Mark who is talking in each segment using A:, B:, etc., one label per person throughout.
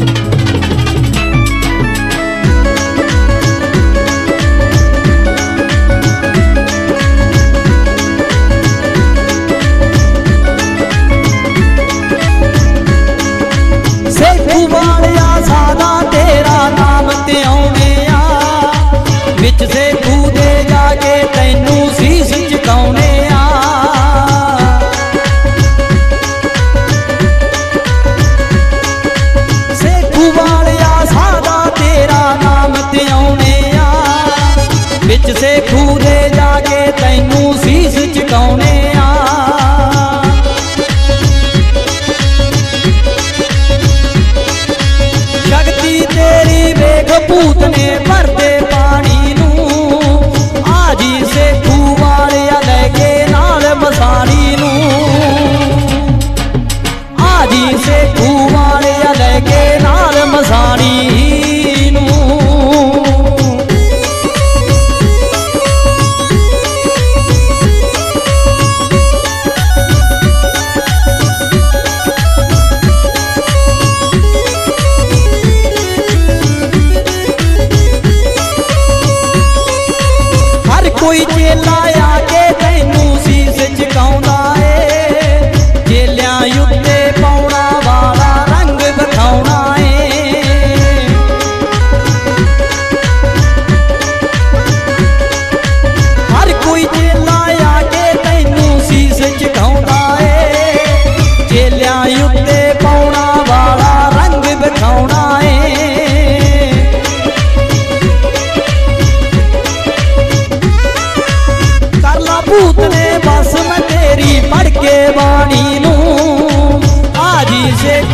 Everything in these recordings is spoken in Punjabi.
A: Thank you. ਪਿੱਛੇ ਖੂਦੇ ਜਾ ਕੇ ਤੈਨੂੰ ਸੀਸ ਚ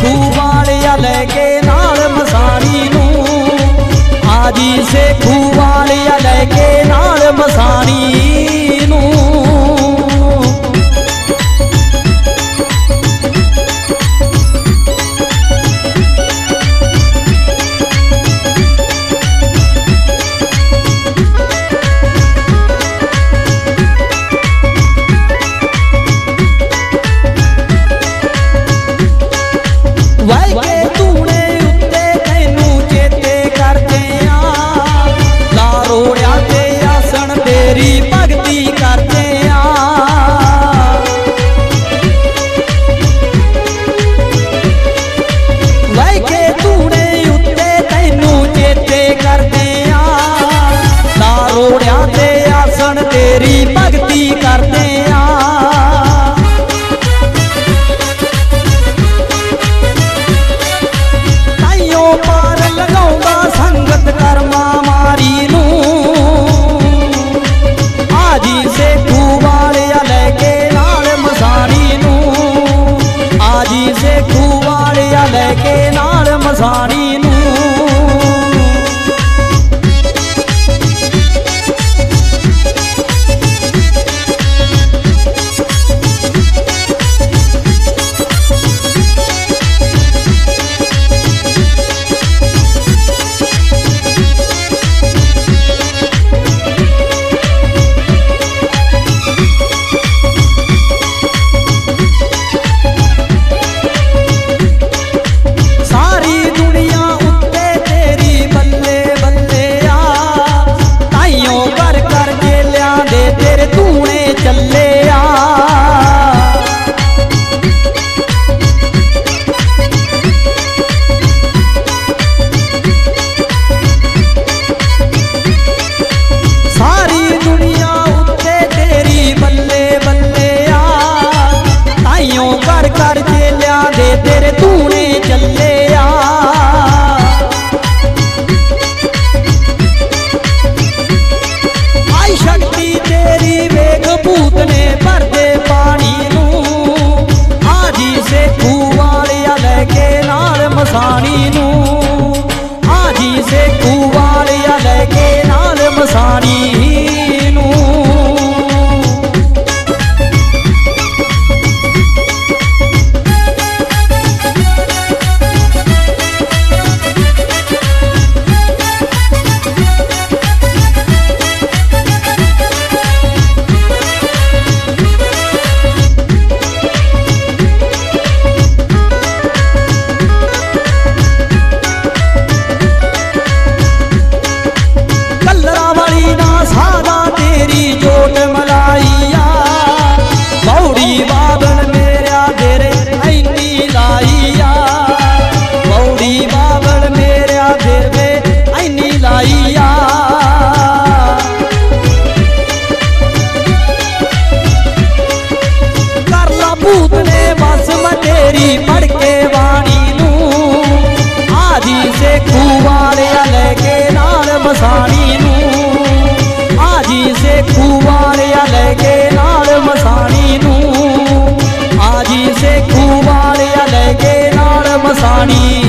A: ਸੇਖੂ ਵਾਲਿਆ ਲੈ ਕੇ ਨਾਲ ਮਸਾਣੀ ਨੂੰ। ਆਜੀ ਸੇਖੂ ਵਾਲਿਆ ਲੈ ਕੇ ਨਾਲ ਮਸਾਣੀ ਨੂੰ। ਭਰ ਕਰਕੇ ਲਿਆ ਦੇ ਤੇਰੇ ਧੂਣੇ ਚੱਲੇ ਆ। ਮਸਾਣੀ